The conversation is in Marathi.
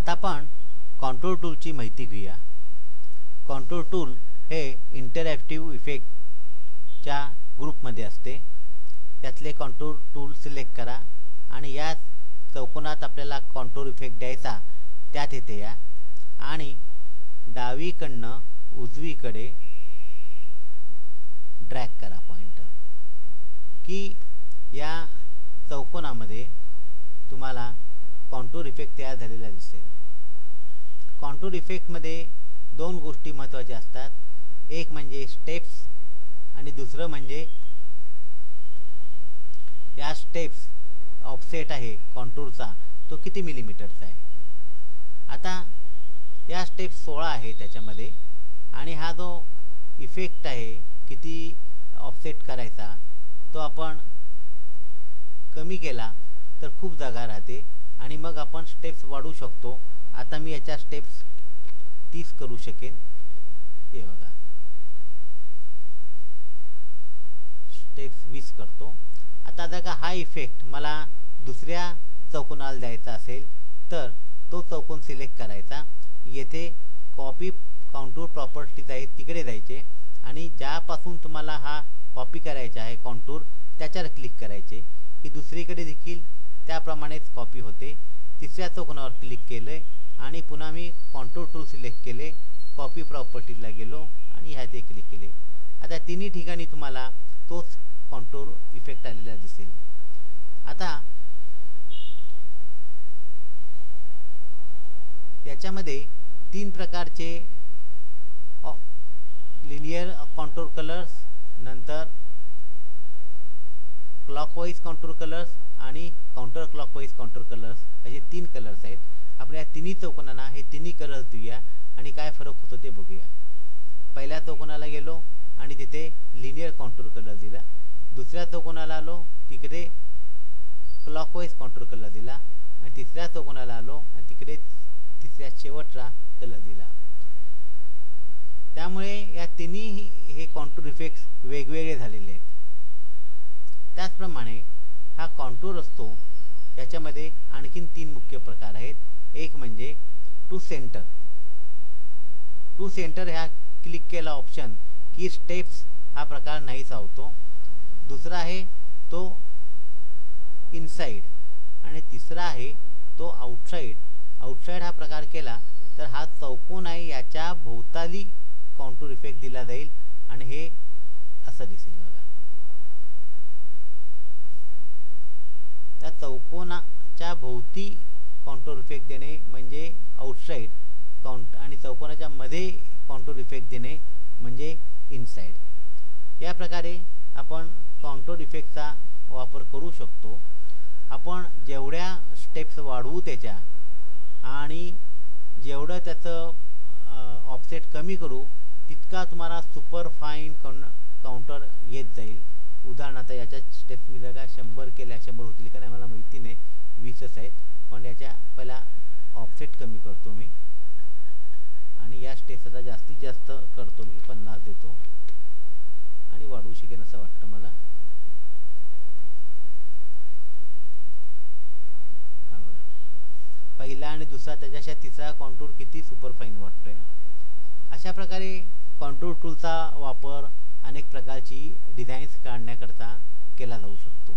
आता आपण कॉन्ट्रोल टूलची माहिती घेऊया. कॉन्ट्रोल टूल हे इंटरॅक्टिव्ह इफेक्टच्या ग्रुपमध्ये असते. त्यातले कॉन्ट्रोल टूल सिलेक्ट करा आणि या चौकोनात आपल्याला कॉन्ट्रोल इफेक्ट द्यायचा त्यात येते या. आणि डावीकडनं उजवीकडे ड्रॅग करा पॉईंट की या चौकोनामध्ये तुम्हाला कॉन्टूर इफेक्ट तयार झालेला दिसेल. कॉन्टूर इफेक्टमध्ये दोन गोष्टी महत्त्वाच्या असतात. एक म्हणजे स्टेप्स आणि दुसरं म्हणजे या स्टेप्स ऑफसेट आहे कॉन्टूरचा तो किती मिलीमीटरचा आहे. आता या स्टेप सोळा आहे त्याच्यामध्ये आणि हा जो इफेक्ट आहे किती ऑफसेट करायचा तो आपण कमी केला तर खूप जागा राहते आणि मग आपण स्टेप्स वाढू शकतो. आता मी याच्या स्टेप्स तीस करू शकेन. हे बघा. स्टेप्स वीस करतो. आता जर का हा इफेक्ट मला दुसऱ्या चौकोनाला द्यायचा असेल तर तो चौकोन सिलेक्ट करायचा. येथे कॉपी काउंटूर प्रॉपर्टीज आहेत तिकडे जायचे. आणि ज्यापासून तुम्हाला हा कॉपी करायचा आहे कॉन्टूर त्याच्यावर क्लिक करायचे. की दुसरीकडे देखील त्याप्रमाणेच कॉपी होते. तिसऱ्या चौकोनावर क्लिक केलं आणि पुन्हा मी कॉन्ट्रोल टूल सिलेक्ट केले कॉपी प्रॉपर्टीला गेलो आणि ह्या ते क्लिक केले. आता तिन्ही ठिकाणी तुम्हाला तोच कॉन्टूर इफेक्ट आलेला दिसेल. आता याच्यामध्ये तीन प्रकारचे लिनियर कॉन्टूर कलर्स नंतर clockwise control colours base counter colours असे तीन कलर्स आहेत. आपण या तिन्ही चौकोनांना हे तिन्ही कलर्स देऊया आणि काय फरक होतो ते बघूया. पहिल्या चौकोनाला गेलो आणि तिथे लिनियर कॉन्ट्रोल कलर दिला. दुसऱ्या चौकोनाला आलो तिकडे क्लॉकवाईज कॉन्ट्रोल कलर दिला. आणि तिसऱ्या चौकोनाला आलो आणि तिकडे तिसऱ्या शेवटचा कलर दिला. त्यामुळे या तिन्ही हे कॉन्टूर इफेक्ट्स वेगवेगळे झालेले आहेत. त्याचप्रमाणे हा कॉन्टूर असतो याच्यामध्ये आणखीन तीन मुख्य प्रकार आहेत. एक म्हणजे टू सेंटर टू सेंटर ह्या क्लिक केला ऑप्शन की स्टेप्स हा प्रकार नाहीसा होतो दुसरा आहे तो इनसाईड आणि तिसरा आहे तो आउटसाईड आउटसाईड हा प्रकार केला तर हा चौकोन आहे याच्या भोवताली कॉन्टूर इफेक्ट दिला जाईल आणि हे असं दिसेल बघा. त्या चौकोना देणे म्हणजे आउटसाईड काउंट आणि चौकोनाच्या मध्ये काउंटर इफेक्ट देणे म्हणजे इनसाईड या प्रकारे आपण काउंटर इफेक्टचा वापर करू शकतो. आपण जेवढ्या स्टेप्स वाढवू त्याच्या आणि जेवढं त्याचं ऑफसेट कमी करू तितका तुम्हाला सुपर फाईन काउंटर येत जाईल. उदाहरणार्थ याच्या स्टेप्स मी जर का शंभर केल्या शंभर होतील का नाही मला माहिती नाही. वीसच आहेत. पण याच्या पहिला ऑफसेट कमी करतो मी. आणि या स्टेप्स आता जास्तीत जास्त करतो मी पन्नास देतो. आणि वाढवू शकेन असं वाटतं मला. पहिला आणि दुसरा त्याच्याशा तिसरा कॉन्टूर किती सुपरफाईन वाटतोय. अशा प्रकारे कॉन्टूर टूलचा वापर अनेक प्रकारची डिझाईन्स काढण्याकरता केला जाऊ शकतो.